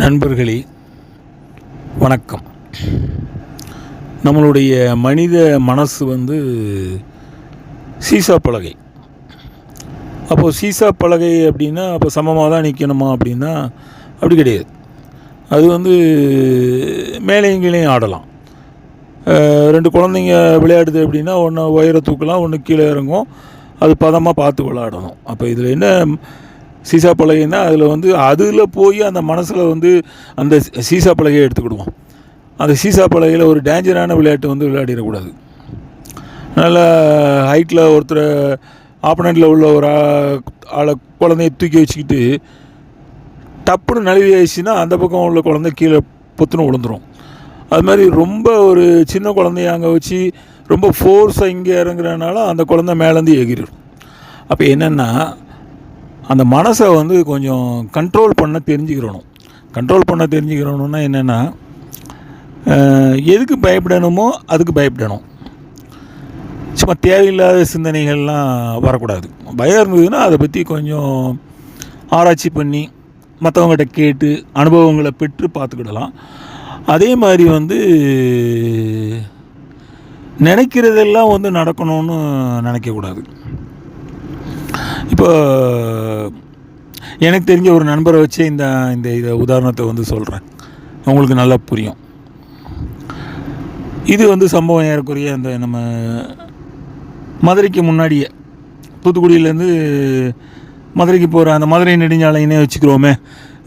நண்பர்களே வணக்கம். நம்மளுடைய மனித மனசு வந்து சீசா பலகை. அப்போது சீசா பலகை அப்படின்னா அப்போ சமமாக தான் நிற்கணுமா அப்படின்னா அப்படி கிடையாது. அது வந்து மேலேயும் கீழேயும் ஆடலாம். ரெண்டு குழந்தைங்க விளையாடுது அப்படின்னா ஒன்று உயர தூக்கலாம் ஒன்று கீழே இறங்கும். அது பதமாக பார்த்து விளையாடணும். அப்போ இதில் என்ன சீசா பலகைன்னா அதில் வந்து அதில் போய் அந்த மனசில் வந்து அந்த சீசா பலகையை எடுத்துக்கிடுவோம். அந்த சீசா பலகையில் ஒரு டேஞ்சரான விளையாட்டு வந்து விளையாடிடக்கூடாது. நல்ல ஹைட்டில் ஒருத்தர் ஆப்பனண்ட்டில் உள்ள ஒரு ஆளை குழந்தைய தூக்கி வச்சுக்கிட்டு டப்புன்னு நழுவி ஆயிடுச்சுன்னா அந்த பக்கம் உள்ள குழந்தை கீழே பொத்துன்னு விழுந்துரும். அது மாதிரி ரொம்ப ஒரு சின்ன குழந்தைய அங்கே வச்சு ரொம்ப ஃபோர்ஸாக இங்கே இறங்குறதுனால அந்த குழந்தை மேலேருந்து எகிரும் அப்போ என்னென்னா அந்த மனசை வந்து கொஞ்சம் கண்ட்ரோல் பண்ண தெரிஞ்சுக்கிறணும். கண்ட்ரோல் பண்ண தெரிஞ்சுக்கிறணும்னா என்னென்னா எதுக்கு பயப்படணுமோ அதுக்கு பயப்படணும். சும்மா தேவையில்லாத சிந்தனைகள்லாம் வரக்கூடாது. பயம் இருந்ததுன்னா அதை பற்றி கொஞ்சம் ஆராய்ச்சி பண்ணி மற்றவங்ககிட்ட கேட்டு அனுபவங்களை பெற்று பார்த்துக்கிடலாம். அதே மாதிரி வந்து நினைக்கிறதெல்லாம் வந்து நடக்கணும்னு நினைக்கக்கூடாது. இப்போ எனக்கு தெரிஞ்ச ஒரு நண்பரை வச்சு இந்த இந்த இதை உதாரணத்தை வந்து சொல்கிறேன் உங்களுக்கு நல்லா புரியும். இது வந்து சம்பவம் ஏறக்குறைய அந்த நம்ம மதுரைக்கு முன்னாடியே தூத்துக்குடியிலேருந்து மதுரைக்கு போகிற அந்த மதுரை நெடுஞ்சாலைன்னே வச்சுக்கிறோமே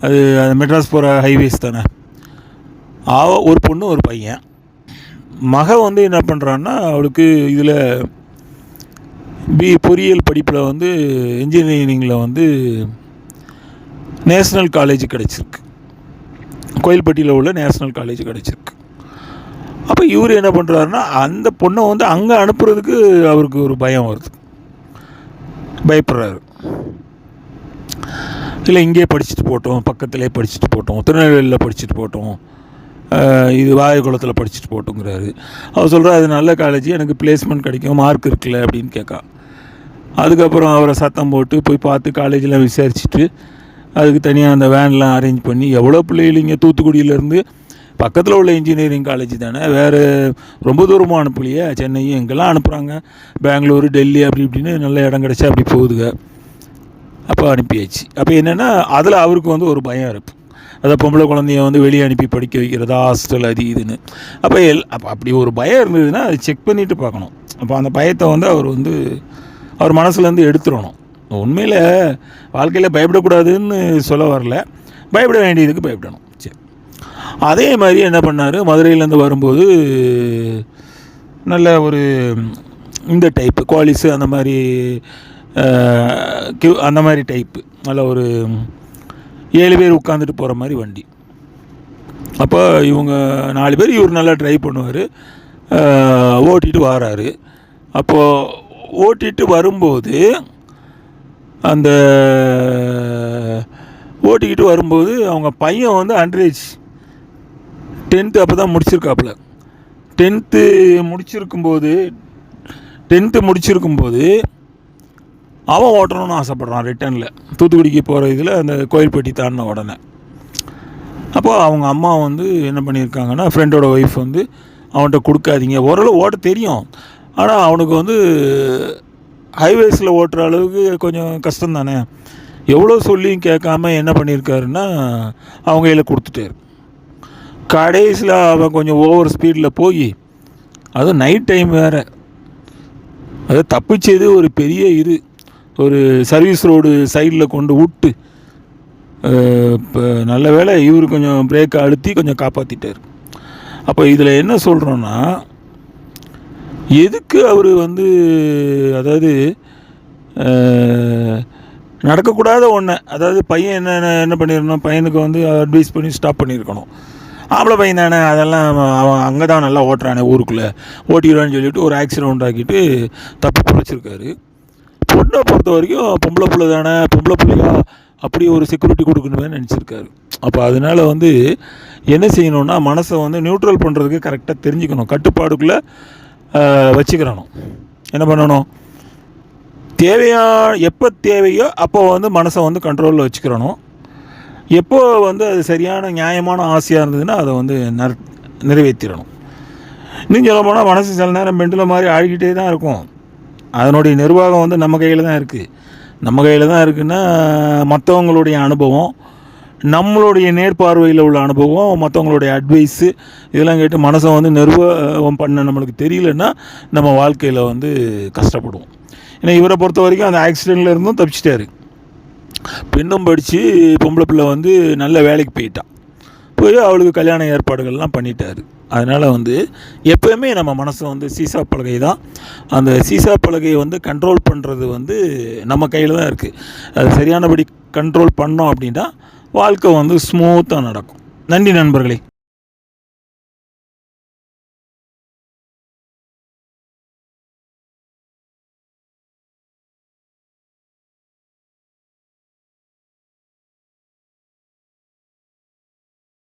அது அது மெட்ராஸ் போகிற ஹைவேஸ் தானே. ஆவ ஒரு பொண்ணு ஒரு பையன். மக வந்து என்ன பண்ணுறான்னா அவளுக்கு இதில் பி பொறியியல் படிப்பில் வந்து இன்ஜினியரிங்கில் வந்து நேஷ்னல் காலேஜ் கிடச்சிருக்கு. கோயில்பட்டியில் உள்ள நேஷ்னல் காலேஜ் கிடச்சிருக்கு. அப்போ இவர் என்ன பண்ணுறாருன்னா அந்த பொண்ணை வந்து அங்கே அனுப்புறதுக்கு அவருக்கு ஒரு பயம் வருது. பயப்படுறாரு. இல்லை இங்கேயே படிச்சுட்டு போட்டோம் பக்கத்திலே படிச்சுட்டு போட்டோம் திருநெல்வேலியில் படிச்சுட்டு போட்டோம். இது வாயகுளத்தில் படிச்சுட்டு போட்டுங்கிறாரு. அவர் சொல்கிறார் அது நல்ல காலேஜ் எனக்கு பிளேஸ்மெண்ட் கிடைக்கும் மார்க் இருக்குல்ல அப்படின்னு கேட்கா அதுக்கப்புறம் அவரை சத்தம் போட்டு போய் பார்த்து காலேஜெலாம் விசாரிச்சுட்டு அதுக்கு தனியாக அந்த வேன்லாம் அரேஞ்ச் பண்ணி எவ்வளோ பிள்ளைகள் இங்கே தூத்துக்குடியிலேருந்து பக்கத்தில் உள்ள இன்ஜினியரிங் காலேஜ் தானே வேறு ரொம்ப தூரமாக அனுப்பலையே சென்னை எங்கெல்லாம் அனுப்புகிறாங்க பெங்களூரு டெல்லி அப்படி இப்படின்னு நல்ல இடம் கிடச்சா அப்படி போகுதுங்க அப்போ அனுப்பியாச்சு. அப்போ என்னென்னா அதில் அவருக்கு வந்து ஒரு பயம் இருக்குது அதை பொம்பளை குழந்தைய வந்து வெளியே அனுப்பி படிக்க வைக்கிறதா ஹாஸ்டல் அது இதுன்னு. அப்போ எல் அப்போ அப்படி ஒரு பயம் இருந்ததுன்னா அதை செக் பண்ணிவிட்டு பார்க்கணும். அப்போ அந்த பயத்தை வந்து அவர் வந்து அவர் மனசுலேருந்து எடுத்துடணும். உண்மையில் வாழ்க்கையில் பயப்படக்கூடாதுன்னு சொல்ல வரல. பயப்பட வேண்டியதுக்கு பயப்படணும். சரி. அதே மாதிரி என்ன பண்ணார்? மதுரையிலேருந்து வரும்போது நல்ல ஒரு இந்த டைப்பு குவாலிஸு அந்த மாதிரி அஹ், அந்த மாதிரி டைப்பு நல்ல ஒரு ஏழு பேர் உட்காந்துட்டு போகிற மாதிரி வண்டி. அப்போ இவங்க நாலு பேர் இவர் நல்லா ட்ரைவ் பண்ணுவார். ஓட்டிட்டு வராரு. அப்போது ஓட்டிட்டு வரும்போது அந்த ஓட்டிக்கிட்டு வரும்போது அவங்க பையன் வந்து அண்ட்ரேஜ் டென்த்து அப்போ தான் முடிச்சிருக்காப்புல. டென்த்து முடிச்சிருக்கும்போது டென்த்து முடிச்சிருக்கும்போது அவன் ஓட்டணும்னு ஆசைப்பட்றான் ரிட்டனில் தூத்துக்குடிக்கு போகிற இதில் அந்த கோயில்பட்டி தாண்டின உடனே. அப்போது அவங்க அம்மா வந்து என்ன பண்ணியிருக்காங்கன்னா ஃப்ரெண்டோட ஒய்ஃப் வந்து அவன்கிட்ட கொடுக்காதீங்க. ஓரளவு ஓட்ட தெரியும். ஆனால் அவனுக்கு வந்து ஹைவேஸில் ஓட்டுற அளவுக்கு கொஞ்சம் கஷ்டம் தானே எவ்வளோ சொல்லியும் கேட்காம என்ன பண்ணியிருக்காருன்னா அவங்க கையில் கொடுத்துட்டாரு. கடைசியில் அவன் கொஞ்சம் ஓவர் ஸ்பீடில் போய் அதுவும் நைட் டைம் வேறு. அது தப்பிச்சது ஒரு பெரிய இது. ஒரு சர்வீஸ் ரோடு சைடில் கொண்டு விட்டு இப்போ நல்ல வேளை இவர் கொஞ்சம் பிரேக்கை அழுத்தி கொஞ்சம் காப்பாற்றிட்டார் அப்போ இதில் என்ன சொல்கிறோன்னா எதுக்கு அவர் வந்து அதாவது நடக்கக்கூடாத ஒன்று அதாவது பையன் என்ன என்ன- என்ன பையனுக்கு வந்து அட்வைஸ் பண்ணி ஸ்டாப் பண்ணியிருக்கணும் ஆம்பளை பையன் தானே அதெல்லாம் அவன் அவன் அங்கே தான் நல்லா ஓட்டுறானே ஊருக்குள்ளே. ஓட்டிடுவான்னு சொல்லிட்டு ஒரு ஆக்சிடெண்ட் ஆக்கிட்டு தப்பு பிடிச்சிருக்காரு பொண்ணை பொறுத்த வரைக்கும் பொம்பளை பிள்ளை தானே பொம்பளை பிள்ளையா? அப்படி ஒரு செக்யூரிட்டி கொடுக்கணுமே நினச்சிருக்காரு. அப்போ அதனால வந்து என்ன செய்யணும்னா மனசை வந்து நியூட்ரல் பண்ணுறதுக்கு கரெக்டாக தெரிஞ்சுக்கணும். கட்டுப்பாடுக்குள்ளே வச்சுக்கிறணும். என்ன பண்ணணும்? தேவையா எப்போ தேவையோ அப்போ வந்து மனசை வந்து கண்ட்ரோலில் வச்சுக்கிறணும். எப்போ வந்து அது சரியான நியாயமான ஆசையாக இருந்ததுன்னா அதை வந்து நர் நிறைவேற்றிடணும் இன்னும் சொல்ல போனால் மனசு சில நேரம் பெண்டில் மாதிரி ஆடிக்கிட்டே தான் இருக்கும். அதனுடைய நிர்வாகம் வந்து நம்ம கையில் தான் இருக்குது நம்ம கையில் தான் இருக்குன்னா மற்றவங்களுடைய அனுபவம் நம்மளுடைய நேர்பார்வையில் உள்ள அனுபவம் மற்றவங்களுடைய அட்வைஸு இதெல்லாம் கேட்டு மனசை வந்து நிர்வாகம் பண்ண நம்மளுக்கு தெரியலன்னா நம்ம வாழ்க்கையில் வந்து கஷ்டப்படுவோம். ஏன்னா இவரை பொறுத்த வரைக்கும் அந்த ஆக்சிடெண்ட்டில் இருந்தும் தப்பிச்சிட்டாரு. பெண்ணும் படித்து பொம்பளை பிள்ளை வந்து நல்ல வேலைக்கு போயிட்டான் போய் அவளுக்கு கல்யாண ஏற்பாடுகள்லாம் பண்ணிட்டாரு. அதனால் வந்து எப்போயுமே நம்ம மனசு வந்து சீசா பலகை தான். அந்த சீசா பலகையை வந்து கண்ட்ரோல் பண்ணுறது வந்து நம்ம கையில் தான் இருக்குது அது சரியானபடி கண்ட்ரோல் பண்ணோம் அப்படின்னா வாழ்க்கை வந்து ஸ்மூத்தாக நடக்கும். நன்றி நண்பர்களே.